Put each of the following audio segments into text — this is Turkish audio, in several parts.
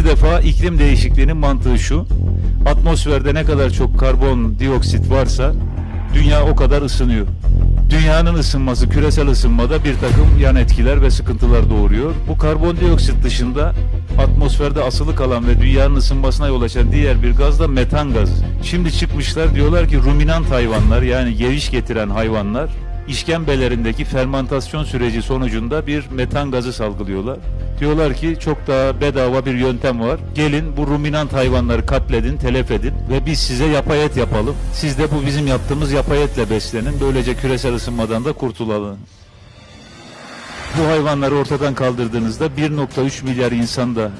Bir defa iklim değişikliğinin mantığı şu. Atmosferde ne kadar çok karbondioksit varsa dünya o kadar ısınıyor. Dünyanın ısınması, küresel ısınmada bir takım yan etkiler ve sıkıntılar doğuruyor. Bu karbondioksit dışında atmosferde asılı kalan ve dünyanın ısınmasına yol açan diğer bir gaz da metan gazı. Şimdi çıkmışlar diyorlar ki ruminant hayvanlar yani geviş getiren hayvanlar işkembelerindeki fermantasyon süreci sonucunda bir metan gazı salgılıyorlar. Diyorlar ki çok daha bedava bir yöntem var. Gelin bu ruminant hayvanları katledin, telef edin ve biz size yapay et yapalım. Siz de bu bizim yaptığımız yapay etle beslenin. Böylece küresel ısınmadan da kurtulalım. Bu hayvanları ortadan kaldırdığınızda 1.3 milyar insan da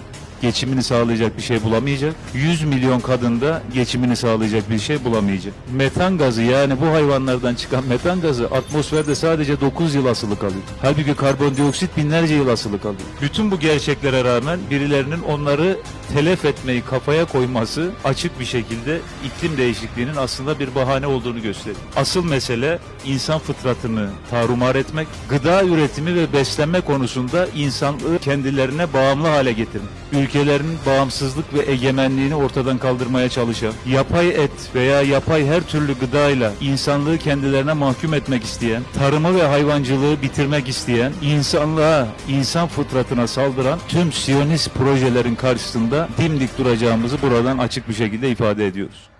geçimini sağlayacak bir şey bulamayacak. 100 milyon kadın da geçimini sağlayacak bir şey bulamayacak. Metan gazı yani bu hayvanlardan çıkan metan gazı atmosferde sadece 9 yıl asılı kalıyor. Halbuki karbondioksit binlerce yıl asılı kalıyor. Bütün bu gerçeklere rağmen birilerinin onları telef etmeyi kafaya koyması açık bir şekilde iklim değişikliğinin aslında bir bahane olduğunu gösteriyor. Asıl mesele insan fıtratını tarumar etmek, gıda üretimi ve beslenme konusunda insanlığı kendilerine bağımlı hale getirmek. Ülkelerin bağımsızlık ve egemenliğini ortadan kaldırmaya çalışan, yapay et veya yapay her türlü gıdayla insanlığı kendilerine mahkum etmek isteyen, tarımı ve hayvancılığı bitirmek isteyen, insanlığa, insan fıtratına saldıran tüm siyonist projelerin karşısında dimdik duracağımızı buradan açık bir şekilde ifade ediyoruz.